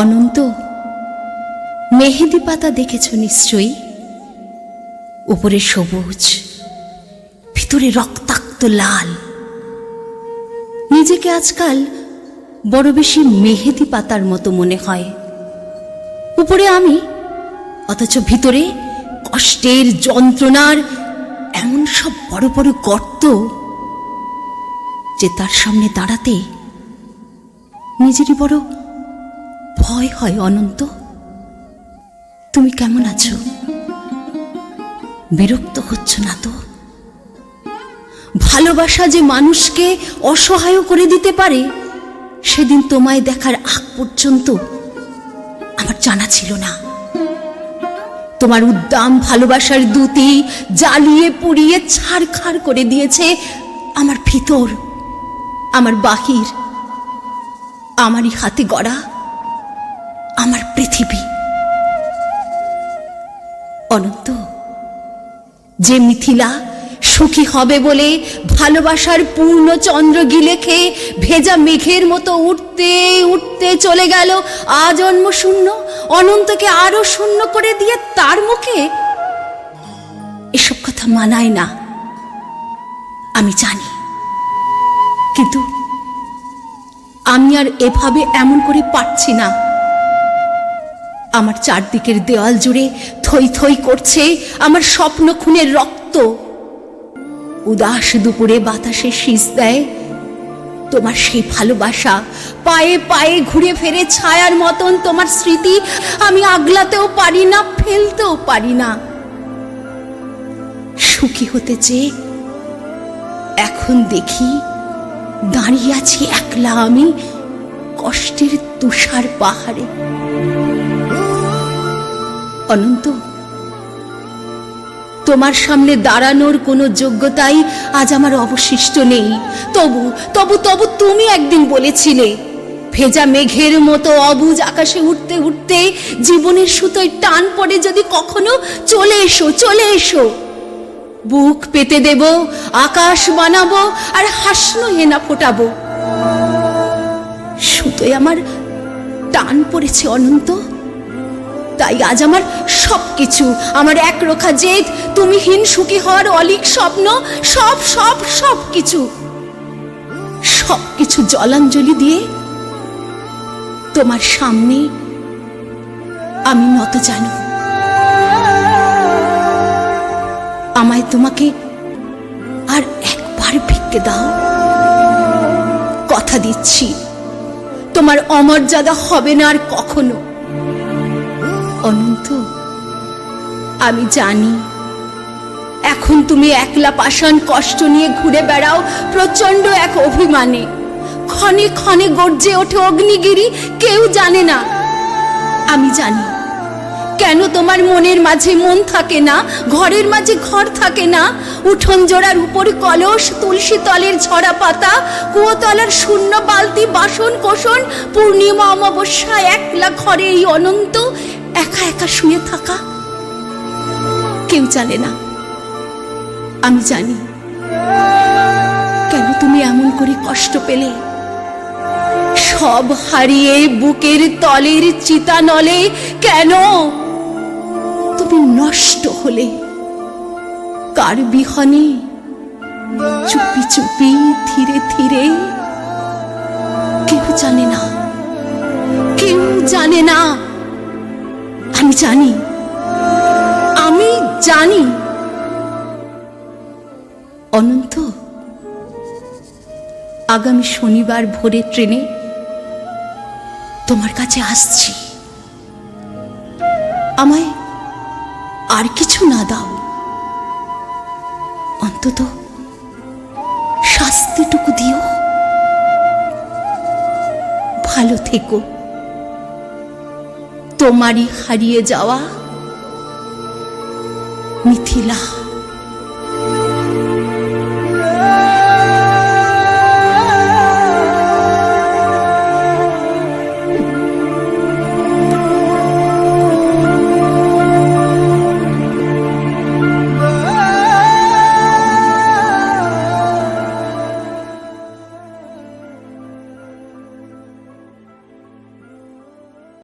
অনন্ত, মেহেদি পাতা দেখেছ নিশ্চয়ই? উপরে সবুজ, ভিতরে রক্তাক্ত লাল। নিজেকে আজকাল বড় বেশি মেহেদি পাতার মতো মনে হয়। উপরে আমি, অথচ ভিতরে কষ্টের যন্ত্রণার এমন সব বড় বড় গর্ত যে তার সামনে দাঁড়াতে নিজেরই বড় ভয় হয় অনন্ত। তুমি কেমন আছো? বিরক্ত হচ্ছ না তো? ভালোবাসা যে মানুষকে অসহায় করে দিতে পারে, সেদিন তোমায় দেখার আগ পর্যন্ত আমার জানা ছিল না। তোমার উদ্দাম ভালোবাসার দুতি জ্বালিয়ে পুড়িয়ে ছাড়খাড় করে দিয়েছে আমার ভিতর, আমার বাহির, আমারই হাতে গড়া। আমার পৃথিবী। অনন্ত, যে মিথিলা সুখী হবে বলে ভালোবাসার পূর্ণ চন্দ্র গিলে খেয়ে ভেজা মেঘের মতো উঠতে উঠতে চলে গেল আজন্ম শূন্য, অনন্তকে আরও শূন্য করে দিয়ে তার মুখে এসব কথা মানায় না। আমি জানি। কিন্তু আমি আর এভাবে এমন করে পারছি না। আমার চারদিকের দেওয়াল জুড়ে থই থই করছে আমার স্বপ্ন খুনের রক্ত। উদাস দুপুরে বাতাসে শীষ দেয়। তোমার সেই ভালোবাসা, পায়ে পায়ে ঘুরে ফেরে ছায়ার মতন তোমার স্মৃতি, আমি আগলাতেও পারি না, ফেলতেও পারি না। সুখী হতে চেয়ে এখন দেখি দাঁড়িয়ে আছি একলা আমি কষ্টের তুষার পাহাড়ে। অনন্ত। তোমার সামনে দাঁড়ানোর কোনো যোগ্যতাই আজ আমার অবশিষ্ট নেই। তবু তবু তবু তুমি একদিন বলেছিলে, ভেজা মেঘের মতো অবুজ আকাশে উঠতে উঠতে জীবনের সুতোয় টান পড়ে যদি কখনো চলে এসো চলে এসো। বুক পেতে দেব, আকাশ বানাবো আর হাসনো হেনা ফোটাবো। সুতোয় আমার টান পড়েছে অনন্ত। তাই আজ আমার সবকিছু, আমার এক রোখা জেদ, তুমি হীন সুখী হওয়ার অলিক স্বপ্ন, সব সব সব কিছু সব কিছু জলাঞ্জলি দিয়ে তোমার সামনে আমি নত জানো আমায় তোমাকে আর একবার ভিক্ষে দাও। কথা দিচ্ছি, তোমার অমর্যাদা হবে না আর কখনো। অনন্ত, আমি জানি এখন তুমি একলা পাষাণ কষ্ট নিয়ে ঘুরে বেড়াও প্রচণ্ড এক অভিমানে। ক্ষণে ক্ষণে গর্জে ওঠে অগ্নিগিরি, কেউ জানে না। আমি জানি কেন তোমার মনের মাঝে মন থাকে না, ঘরের মাঝে ঘর থাকে না। উঠোন জোড়ার উপর কলস, তুলসী তলের ঝরা পাতা, কুয়োতলার শূন্য বালতি বাসন কোষণ, পূর্ণিমা অমাবস্যা একলা ঘরে এই অনন্ত একা একা শুয়ে থাকা? কেউ জানে না। আমি জানি। কেন তুমি এমন করে কষ্ট পেলে? সব হারিয়ে বুকের তলের চিতা নলে কেন? তুমি নষ্ট হলে। কার বিহনে? চুপি চুপি, ধীরে ধীরে। কেউ জানে না। কেউ জানে না। আমি জানি। আমি জানি। অনন্ত, আগামী শনিবার ভোরে ট্রেনে তোমার কাছে আসছি। আমায় আর কিছু না দাও। অন্তত শাস্তিটুকু দিও। ভালো থেকো। তোমারই হারিয়ে যাওয়া মিথিলা।